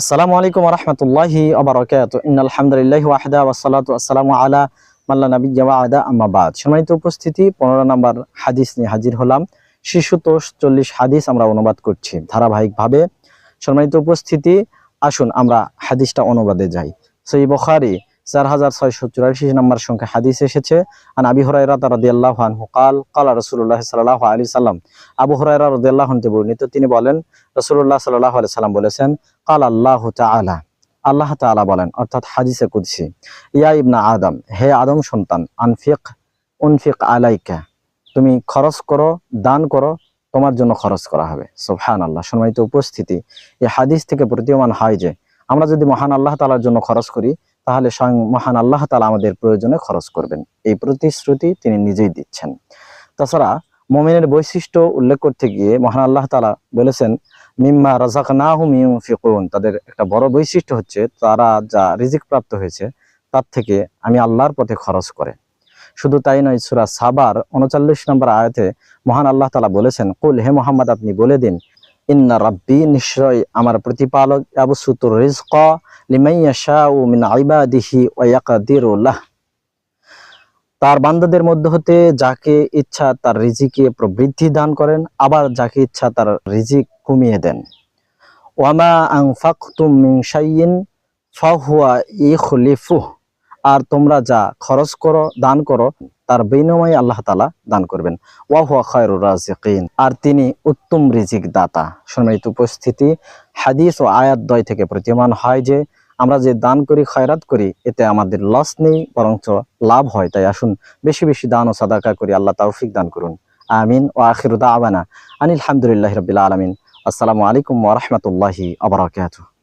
আসসালামু আলাইকুম রহমতুল্লাহি আবরকাত ইন্নাল হামদুলিল্লাহ ওয়াহদা ওয়াসসালাতু আসসালামু আলা মাল্লা নবী আম্মা বাদ। সম্মানিত উপস্থিতি, পনেরো নম্বর হাদিস নিয়ে হাজির হলাম। শিশুতোষ চল্লিশ হাদিস আমরা অনুবাদ করছি ধারাবাহিকভাবে। সম্মানিত উপস্থিতি, আসুন আমরা হাদিসটা অনুবাদে যাই। সই বখারি চার হাজার ছয়শো চুরাশি নম্বর সংখ্যা হাদিস এসেছে। আন আবি হুরাইরা রাদিয়াল্লাহু আনহু কাল কাল রাসূলুল্লাহ সাল্লাল্লাহু সাল্লাম। আবু হুরায়রা রাদিয়াল্লাহু আনহু বর্ণিত, তিনি বলেন, রাসূলুল্লাহ সাল্লাল্লাহু আলাইহি সাল্লাম বলেছেন, কাল আল্লাহ তাআলা। আল্লাহ তাআলা বলেন, অর্থাৎ হাদিসে কুদসি, ইয়া ইবনা আদম, হে আদম সন্তান, আনফিক, উনফিক আলাইকা। তুমি খরচ করো, দান করো, তোমার জন্য খরচ করা হবে। সুবহান আল্লাহ সম্মানিত উপস্থিতি এই হাদিস থেকে প্রতীয়মান হয় যে, আমরা যদি মহান আল্লাহ তাআলার জন্য খরচ করি তাহলে স্বয়ং মহান আল্লাহ তালা আমাদের প্রয়োজনে খরচ করবেন। এই প্রতিশ্রুতি তিনি নিজেই দিচ্ছেন। তাছাড়া মমিনের বৈশিষ্ট্য উল্লেখ করতে গিয়ে মহান আল্লাহ তালা বলেছেন, মিম্মা রাজাকনাহুম ইউনফিকুন। তাদের একটা বড় বৈশিষ্ট্য হচ্ছে, তারা যা রিজিক প্রাপ্ত হয়েছে, তার থেকে আমি আল্লাহর পথে খরচ করে। শুধু তাই নয়, সুরা সাবার উনচল্লিশ নম্বর আয়াতে মহান আল্লাহ তালা বলেছেন, কুল হে মোহাম্মদ, আপনি বলে দিন, ইন্না রাব্বি নিশ্চয় আমার প্রতিপালক আবসুতুর রিজক লিমান ইয়াশাউ মিন ইবাদিহি ওয়া ইয়াকদিরু লাহ। তার বান্দাদের মধ্যে হতে যাকে ইচ্ছা তার রিজিকে প্রবৃদ্ধি দান করেন, আবার যাকে ইচ্ছা তার রিজিক কমিয়ে দেন। ওয়ামা আনফাকতুম মিন শাইইন ফাহুয়া ইখলিফুহ। আর তোমরা যা খরচ করো, দান করো তার বিনিময়ে আল্লাহ তালা দান করবেন। ওয়া হুয়া খায়রুর রাজিকিন আর তিনি উত্তম রিজিক দাতা সম্মানিত উপস্থিতি, হাদিস ও আয়াত দয় থেকে প্রতীয়মান হয় যে, আমরা যে দান করি, খয়রাত করি, এতে আমাদের লস নেই, বরঞ্চ লাভ হয়। তাই আসুন, বেশি বেশি দান ও সাদাকা করি, আল্লাহ তৌফিক দান করুন। আমিন ও আখিরুদা আবানা আনিল হামদুলিল্লাহ রবিল আলমিন। আসসালামু আলাইকুম ওয়া রাহমাতুল্লাহি ওয়া বারাকাতুহু।